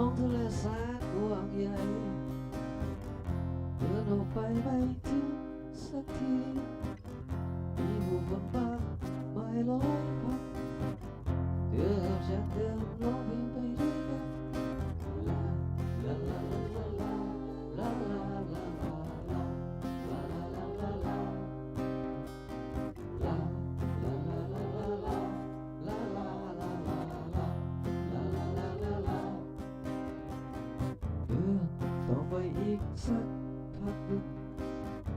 on the left side, go on the eye. You know, bye bye. We will bombard my life. ไปอีกสักพักหนึ่ง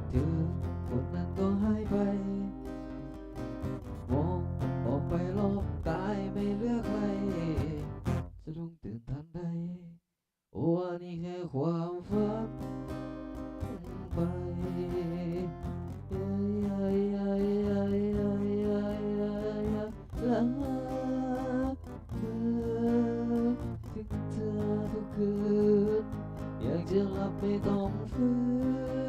เธอคนนั้นก็หายไป มองออกไปรอบกายไม่เลือกใคร จะต้องตื่นทันใดโอ้อันนี้แค่ความฝันไปยายยยยยยารักเธอถึงเธอทุกคืน dérapé dans mon feu.